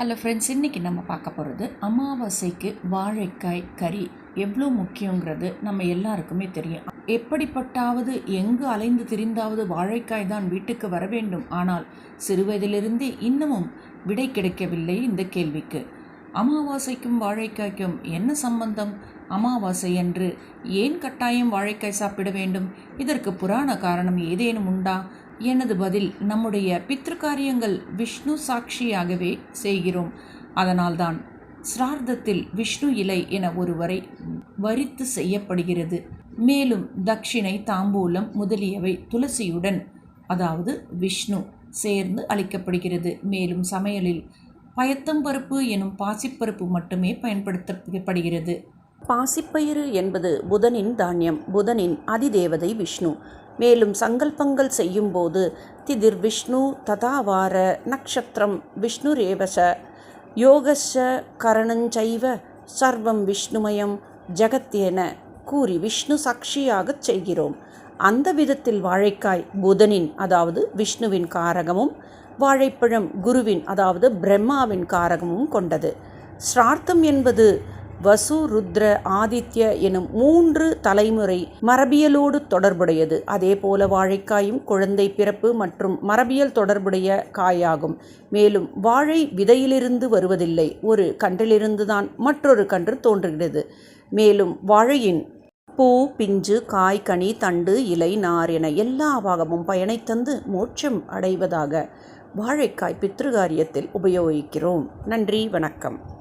Hello friends இன்றைக்கி நம்ம பார்க்க போகிறது அமாவாசைக்கு வாழைக்காய் கறி எவ்வளோ முக்கியங்கிறது நம்ம எல்லாருக்குமே தெரியும். எப்படிப்பட்டாவது எங்கு அலைந்து திரிந்தாவது வாழைக்காய் தான் வீட்டுக்கு வர வேண்டும். ஆனால் சிறுவயதிலிருந்தே இன்னமும் விடை கிடைக்கவில்லை இந்த கேள்விக்கு. அமாவாசைக்கும் வாழைக்காய்க்கும் என்ன சம்பந்தம்? அமாவாசை என்று ஏன் கட்டாயம் வாழைக்காய் சாப்பிட வேண்டும்? இதற்கு புராண காரணம் ஏதேனும் உண்டா? எனது பதில் நம்முடைய பித்ருக்காரியங்கள் விஷ்ணு சாட்சியாகவே செய்கிறோம். அதனால்தான் சிரார்த்தத்தில் விஷ்ணு இலை என ஒருவரை வரித்து செய்யப்படுகிறது. மேலும் தட்சிணை தாம்பூலம் முதலியவை துளசியுடன் அதாவது விஷ்ணு சேர்ந்து அளிக்கப்படுகிறது. மேலும் சமையலில் பயத்தம்பருப்பு எனும் பாசிப்பருப்பு மட்டுமே பயன்படுத்தப்படுகிறது. பாசிப்பயிறு என்பது புதனின் தானியம் புதனின் அதிதேவதை விஷ்ணு. மேலும் சங்கல்பங்கள் செய்யும்போது திதிர் விஷ்ணு ததாவார நக்ஷத்திரம் விஷ்ணு ரேவச யோகச கரணஞ்சைவ சர்வம் விஷ்ணுமயம் ஜெகத் கூறி விஷ்ணு சாட்சியாகச் செய்கிறோம். அந்த விதத்தில் வாழைக்காய் புதனின் அதாவது விஷ்ணுவின் காரகமும் வாழைப்பழம் குருவின் அதாவது பிரம்மாவின் காரகமும் கொண்டது. ஸ்ரார்த்தம் என்பது வசு ருத்ர ஆதித்ய எனும் மூன்று தலைமுறை மரபியலோடு தொடர்புடையது. அதே போல வாழைக்காயும் குழந்தை பிறப்பு மற்றும் மரபியல் தொடர்புடைய காயாகும். மேலும் வாழை விதையிலிருந்து வருவதில்லை. ஒரு கன்றிலிருந்துதான் மற்றொரு கன்று தோன்றுகிறது. மேலும் வாழையின் பூ பிஞ்சு காய் கனி தண்டு இலை நார் என எல்லா பாகமும் பயனை தந்து மோட்சம் அடைவதாக வாழைக்காய் பித்ருகாரியத்தில் உபயோகிக்கிறோம். நன்றி வணக்கம்.